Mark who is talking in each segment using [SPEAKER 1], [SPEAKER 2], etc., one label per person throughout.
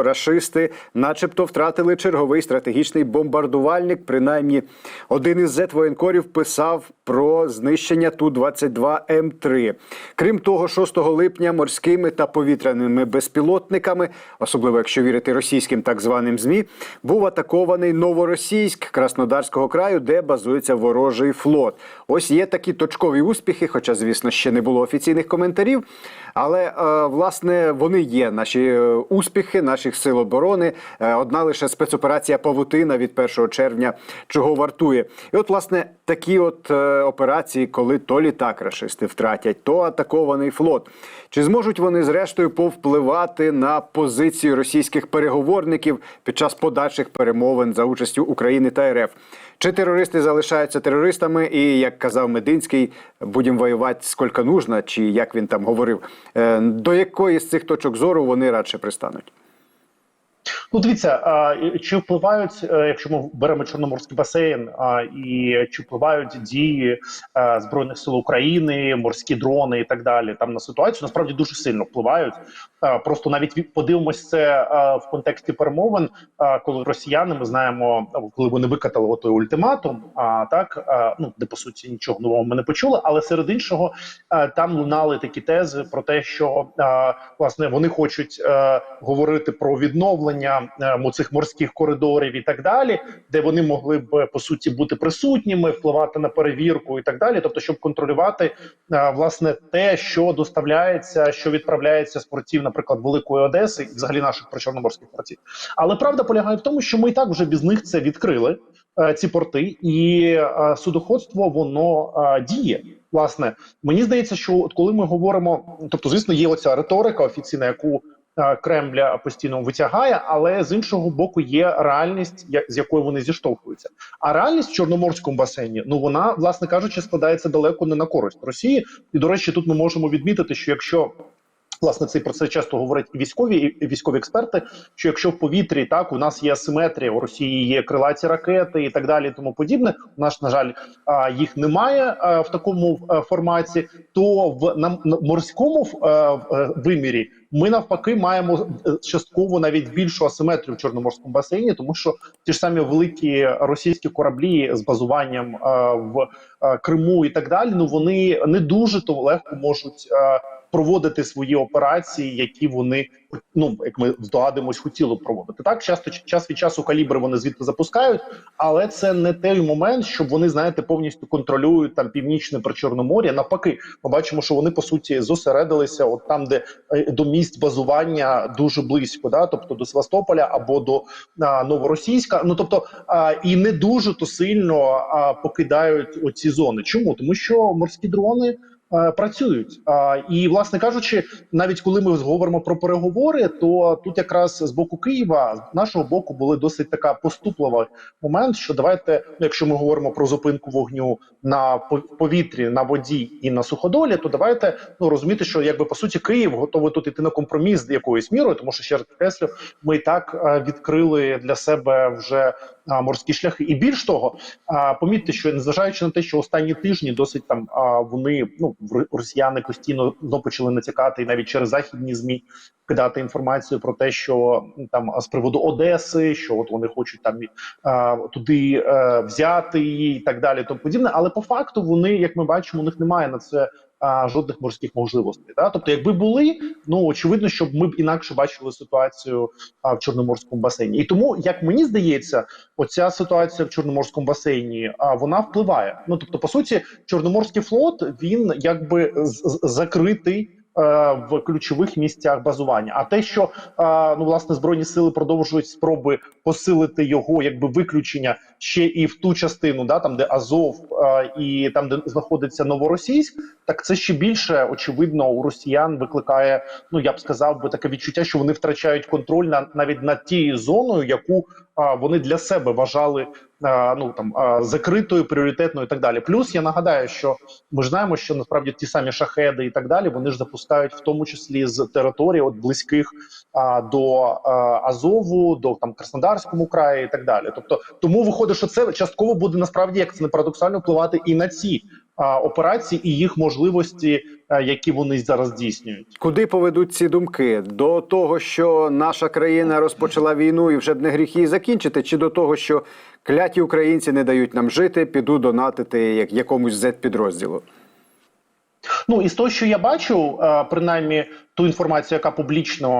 [SPEAKER 1] Рашисти, начебто, втратили черговий стратегічний бомбардувальник. Принаймні, один із зет-воєнкорів писав про знищення Ту-22 М3. Крім того, 6 липня морськими та повітряними безпілотниками, особливо якщо вірити російським так званим змі, був атакований Новоросійськ Краснодарського краю, де базується ворожий флот. Ось є такі точкові успіхи, хоча, звісно, ще не було офіційних коментарів. Але е, власне вони є наші е, успіхи наших сил оборони. Е, Одна лише спецоперація Павутина від 1 червня чого вартує. І от, власне, такі от е, операції, коли то літак рашисти втратять, то атакований флот. Чи зможуть вони зрештою повпливати на позицію російських переговорників під час подальших перемовин за участю України та РФ? Чи терористи залишаються терористами, і як казав Мединський, будемо воювати скільки нужно, чи як він там говорив, Е, до якої з цих точок зору вони радше пристануть?
[SPEAKER 2] Ну, дивіться, чи впливають, е, якщо ми беремо Чорноморський басейн, і чи впливають дії е, збройних сил України, морські дрони і так далі, там на ситуацію насправді дуже сильно впливають. Просто навіть подивимось це а, в контексті перемовин, а, коли росіяни ми знаємо, коли вони викатали той ультиматум, а так ну де по суті нічого нового ми не почули, але серед іншого там лунали такі тези про те, що власне вони хочуть е, говорити про відновлення е, цих морських коридорів і так далі, де вони могли б по суті бути присутніми, впливати на перевірку і так далі. Тобто, щоб контролювати е, власне те, що доставляється, що відправляється з портів, наприклад, Великої Одеси, і взагалі наших причорноморських портів. Але правда полягає в тому, що ми і так вже без них це відкрили. е, Ці порти і е, судоходство воно е, діє. Власне, мені здається, що от коли ми говоримо, тобто, звісно, є оця риторика офіційна, яку е, Кремля постійно витягає, але з іншого боку є реальність, з якою вони зіштовхуються. А реальність в Чорноморському басейні, ну вона, власне кажучи, складається далеко не на користь Росії. І до речі, тут ми можемо відмітити, що якщо Власне, це про це часто говорять і військові і військові експерти. Що якщо в повітрі так у нас є асиметрія, у Росії є крилаті ракети і так далі, тому подібне. У нас на жаль їх немає в такому форматі. То в на, морському е, вимірі ми навпаки маємо е, частково навіть більшу асиметрію в чорноморському басейні, тому що ті ж самі великі російські кораблі з базуванням в Криму і так далі. Ну вони не дуже то легко можуть. Проводити свої операції, які вони ну як ми здогадуємось, хотіли проводити. Так часто час від часу калібри вони звідти запускають, але це не той момент, щоб вони знаєте повністю контролюють там північне причорномор'я. Навпаки, ми бачимо, що вони по суті зосередилися, от там, де е, до місць базування дуже близько, да, тобто до Севастополя або до а, Новоросійська. Ну тобто а, і не дуже то сильно а, покидають оці зони. Чому тому, що морські дрони працюють. А, і, власне кажучи, навіть коли ми говоримо про переговори, то тут якраз з боку Києва, з нашого боку, були досить така поступлива момент. Що давайте, ну, якщо ми говоримо про зупинку вогню на пов- повітрі, на воді і на суходолі, то давайте ну розуміти, що якби по суті Київ готовий тут іти на компроміс якоюсь мірою, тому що ще раз підкреслю, ми і так е, відкрили для себе вже морські шляхи. І більш того, помітьте, що незважаючи на те, що останні тижні досить там вони ну росіяни постійно почали натякати і навіть через західні змі кидати інформацію про те, що там з приводу Одеси, що от вони хочуть там а, туди а, взяти її і так далі, тому подібне. Але по факту вони, як ми бачимо, у них немає на це. А, жодних морських можливостей, да? тобто, якби були, ну очевидно, щоб ми б інакше бачили ситуацію а, в чорноморському басейні, і тому, як мені здається, оця ситуація в чорноморському басейні, а вона впливає. Ну тобто, по суті, чорноморський флот він якби закритий. е, В ключових місцях базування, а те, що ну власне збройні сили продовжують спроби посилити його, якби виключення ще і в ту частину, да там де Азов і там, де знаходиться Новоросійськ, так це ще більше очевидно у росіян викликає. Ну я б сказав би таке відчуття, що вони втрачають контроль на навіть над тією зоною, яку вони для себе вважали ну там закритою, пріоритетною і так далі. Плюс я нагадаю, що ми знаємо, що насправді ті самі шахеди і так далі вони ж запускають в тому числі з території от близьких а, до а, Азову, до там Краснодарському краї і так далі. Тобто, тому виходить, що це частково буде насправді як це не парадоксально впливати і на ці а, операцій і їх можливості, а, які вони зараз здійснюють.
[SPEAKER 1] Куди поведуть ці думки? До того, що наша країна розпочала війну і вже б не гріх її закінчити, чи до того, що кляті українці не дають нам жити, піду донатити як якомусь Z-підрозділу?
[SPEAKER 2] Ну і з того, що я бачу, е, принаймні ту інформацію, яка публічно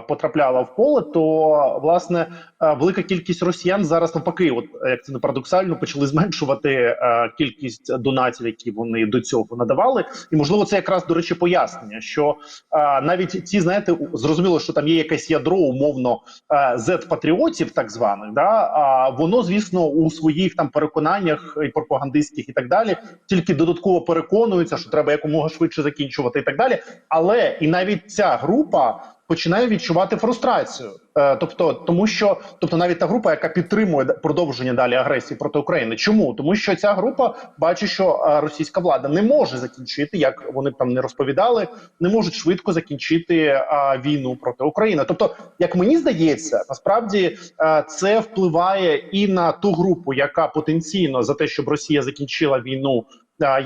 [SPEAKER 2] е, потрапляла в поле, то власне е, велика кількість росіян зараз навпаки, от як це не парадоксально, почали зменшувати е, кількість донатів, які вони до цього надавали. І можливо, це якраз до речі пояснення, що е, навіть ці знаєте, зрозуміло, що там є якесь ядро умовно е, Z-патріотів, так званих, да а воно, звісно, у своїх там переконаннях і пропагандистських і так далі, тільки додатково переконується, що треба якомога швидше закінчувати і так далі. Але і навіть ця група починає відчувати фрустрацію. Е, тобто, тому що тобто навіть та група, яка підтримує продовження далі агресії проти України. Чому? Тому що ця група бачить, що е, російська влада не може закінчити, як вони там не розповідали, не можуть швидко закінчити е, війну проти України. Тобто, як мені здається, насправді е, це впливає і на ту групу, яка потенційно за те, щоб Росія закінчила війну,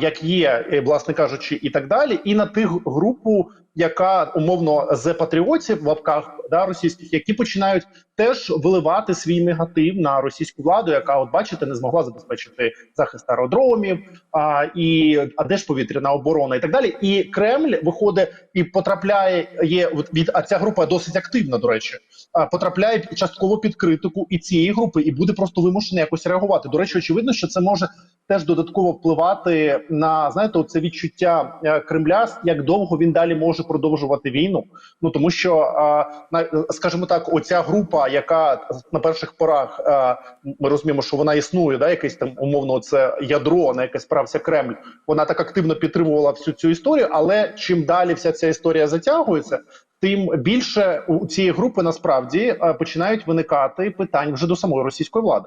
[SPEAKER 2] як є, власне кажучи, і так далі, і на тих групу, яка умовно з патріотів в лапках да, російських, які починають теж виливати свій негатив на російську владу, яка, от бачите, не змогла забезпечити захист аеродромів, а і а де ж повітряна оборона і так далі. І Кремль виходить і потрапляє є від а ця група досить активна, до речі, потрапляє частково під критику і цієї групи, і буде просто вимушена якось реагувати. До речі, очевидно, що це може теж додатково впливати на знаєте, це відчуття е, Кремля, як довго він далі може продовжувати війну. Ну тому що на скажімо так, оця група, яка на перших порах ми розуміємо, що вона існує, да, якесь там умовно це ядро, на яке справся Кремль. Вона так активно підтримувала всю цю історію. Але чим далі вся ця історія затягується, тим більше у цієї групи насправді починають виникати питань вже до самої російської влади.